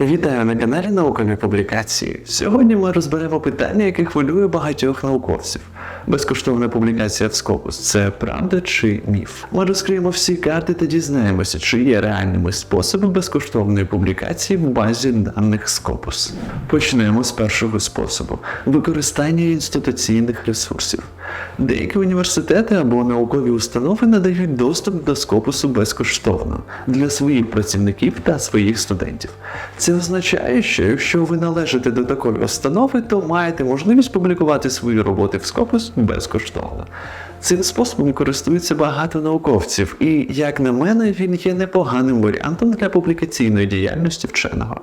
Вітаю на каналі Наукові публікації. Сьогодні ми розберемо питання, яке хвилює багатьох науковців. Безкоштовна публікація в Scopus – це правда чи міф? Ми розкриємо всі карти та дізнаємося, чи є реальними способи безкоштовної публікації в базі даних Scopus. Почнемо з першого способу використання інституційних ресурсів. Деякі університети або наукові установи надають доступ до Scopus безкоштовно для своїх працівників та своїх студентів. Це означає, що якщо ви належите до такої установи, то маєте можливість публікувати свої роботи в Scopus безкоштовно. Цим способом користуються багато науковців, і, як на мене, він є непоганим варіантом для публікаційної діяльності вченого.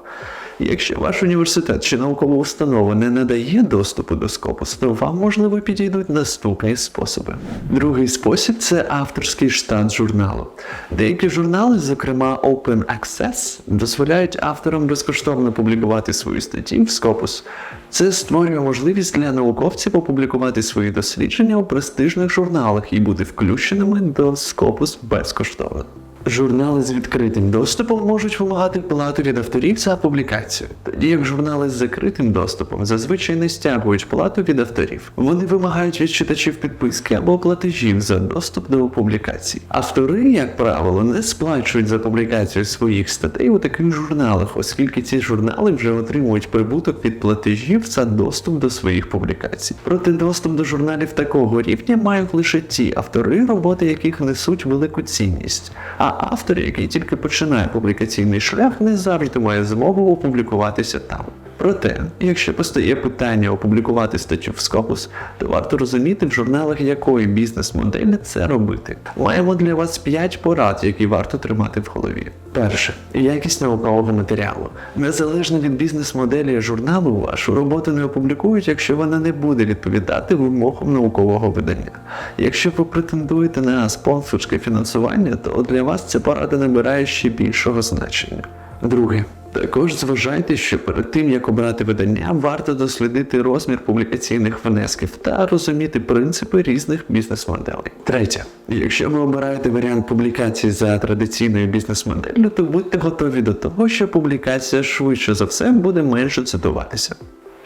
Якщо ваш університет чи наукова установа не надає доступу до Scopus, то вам можливо підійдуть наступні способи. Другий спосіб це авторський штат журналу. Деякі журнали, зокрема Open Access, дозволяють авторам безкоштовно публікувати свої статті в Scopus. Це створює можливість для науковців опублікувати свої дослідження у престижних журналах і бути включеними до Scopus безкоштовно. Журнали з відкритим доступом можуть вимагати плату від авторів за публікацію, тоді як журнали з закритим доступом зазвичай не стягують плату від авторів. Вони вимагають від читачів підписки або платежів за доступ до публікацій. Автори, як правило, не сплачують за публікацію своїх статей у таких журналах, оскільки ці журнали вже отримують прибуток від платежів за доступ до своїх публікацій. Проте доступ до журналів такого рівня мають лише ті автори, роботи яких несуть велику цінність. А автор, який тільки починає публікаційний шлях, не завжди має змогу опублікуватися там. Проте, якщо постає питання опублікувати статтю в Scopus, то варто розуміти в журналах, якої бізнес-моделі це робити. Маємо для вас 5 порад, які варто тримати в голові. Перше якість наукового матеріалу. Незалежно від бізнес-моделі журналу, вашу роботу не опублікують, якщо вона не буде відповідати вимогам наукового видання. Якщо ви претендуєте на спонсорське фінансування, то для вас ця порада набирає ще більшого значення. Друге. Також зважайте, що перед тим як обрати видання, варто дослідити розмір публікаційних внесків та розуміти принципи різних бізнес-моделей. Третє, якщо ви обираєте варіант публікації за традиційною бізнес-моделлю, то будьте готові до того, що публікація швидше за все буде менше цитуватися.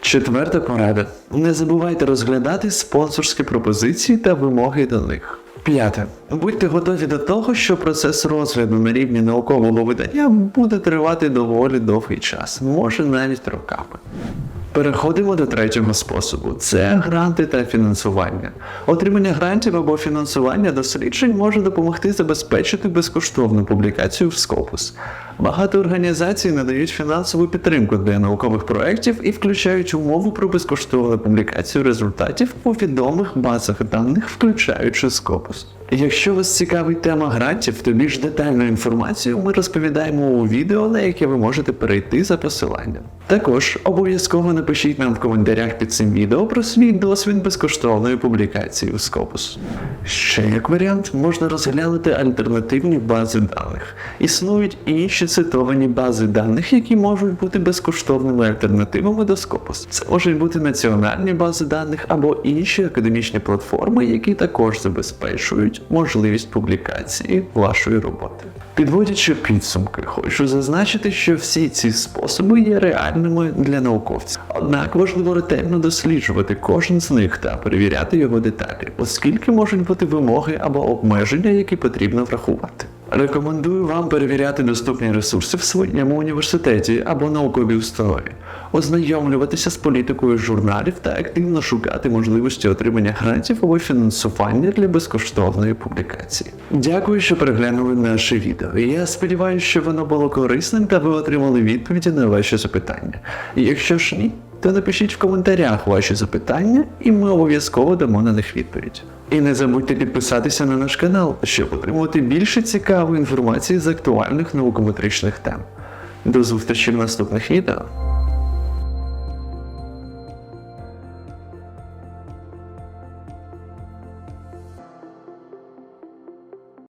Четверта порада. Не забувайте розглядати спонсорські пропозиції та вимоги до них. П'яте. Будьте готові до того, що процес розгляду на рівні наукового видання буде тривати доволі довгий час, може навіть роками. Переходимо до третього способу: це гранти та фінансування. Отримання грантів або фінансування досліджень може допомогти забезпечити безкоштовну публікацію в Scopus. Багато організацій надають фінансову підтримку для наукових проєктів і включають умову про безкоштовну публікацію результатів у відомих базах даних, включаючи Scopus. Якщо вас цікавить тема грантів, то більш детальну інформацію ми розповідаємо у відео, на яке ви можете перейти за посиланням. Також обов'язково напишіть нам в коментарях під цим відео про свій досвід безкоштовної публікації у Scopus. Ще як варіант можна розглянути альтернативні бази даних. Існують інші цитовані бази даних, які можуть бути безкоштовними альтернативами до Scopus. Це можуть бути національні бази даних або інші академічні платформи, які також забезпечують можливість публікації вашої роботи. Підводячи підсумки, хочу зазначити, що всі ці способи є реальними для науковців. Однак важливо ретельно досліджувати кожен з них та перевіряти його деталі, оскільки можуть бути вимоги або обмеження, які потрібно врахувати. Рекомендую вам перевіряти доступні ресурси в своєму університеті або науковій установі, ознайомлюватися з політикою журналів та активно шукати можливості отримання грантів або фінансування для безкоштовної публікації. Дякую, що переглянули наше відео. Я сподіваюся, що воно було корисним та ви отримали відповіді на ваші запитання. Якщо ж ні, то напишіть в коментарях ваші запитання, і ми обов'язково дамо на них відповідь. І не забудьте підписатися на наш канал, щоб отримувати більше цікавої інформації з актуальних наукометричних тем. До зустрічі в наступних відео.